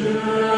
Sure.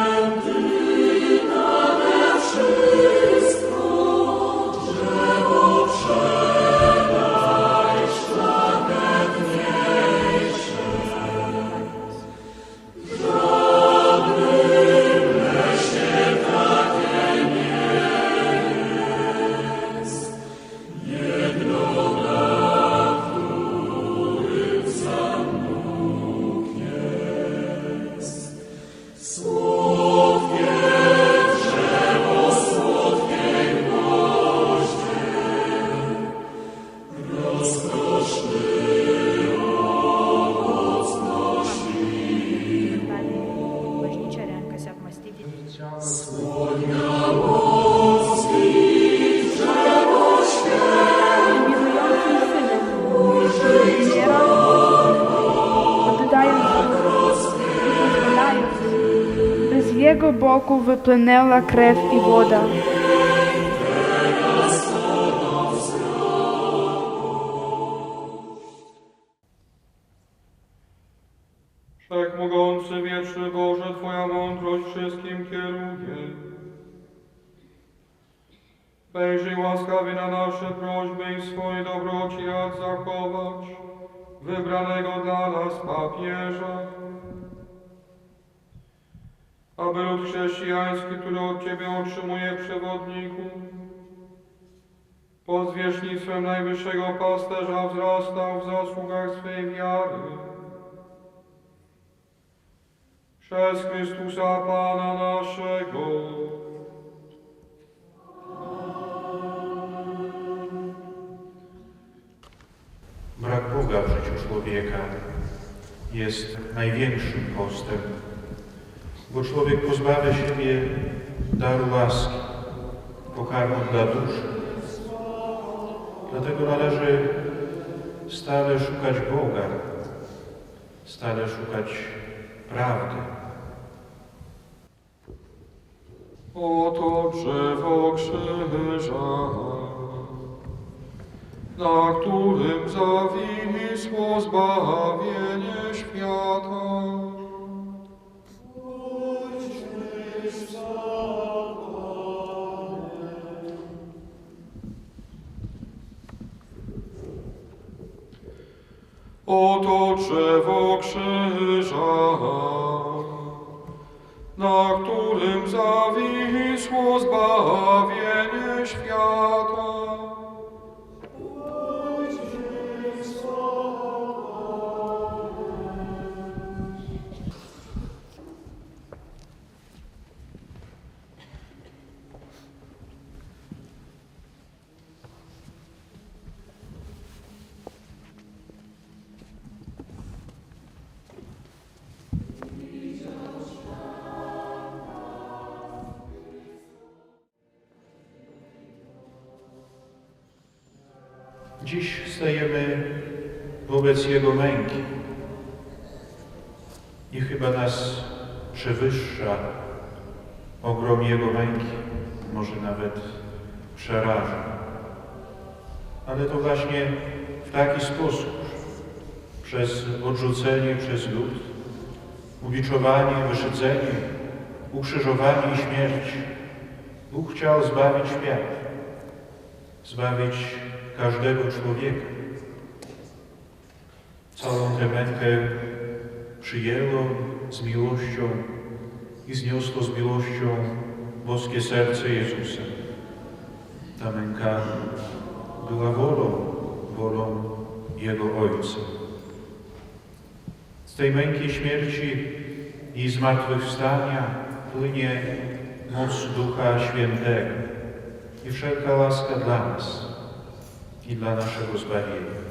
Jego boku wypłynęła krew i woda. Wszechmogący, wieczny Boże, Twoja mądrość wszystkim kieruje. Wejrzyj łaskawie na nasze prośby i w swojej dobroci rad zachować wybranego dla nas papieża, aby lud chrześcijański, który od Ciebie otrzymuje przewodników, pod zwierzchnictwem najwyższego pasterza wzrastał w zasługach swej wiary. Przez Chrystusa Pana naszego. Brak Boga w życiu człowieka jest największym postem, bo człowiek pozbawia siebie daru łaski, pokarmu dla duszy. Dlatego należy stale szukać Boga, stale szukać prawdy. Oto drzewo krzyża, na którym zawisło zbawienie świata. Oto drzewo krzyża, na którym zawisło zbawienie świata. Dziś stajemy wobec Jego męki. I chyba nas przewyższa ogrom Jego męki, może nawet przeraża. Ale to właśnie w taki sposób, przez odrzucenie przez lud, ubiczowanie, wyszydzenie, ukrzyżowanie i śmierć, Bóg chciał zbawić świat, zbawić każdego człowieka. Całą tę mękę przyjęło z miłością i zniosło z miłością boskie serce Jezusa. Ta męka była wolą, wolą Jego Ojca. Z tej męki śmierci i zmartwychwstania płynie moc Ducha Świętego i wszelka łaska dla nas i dla naszego zbawienia.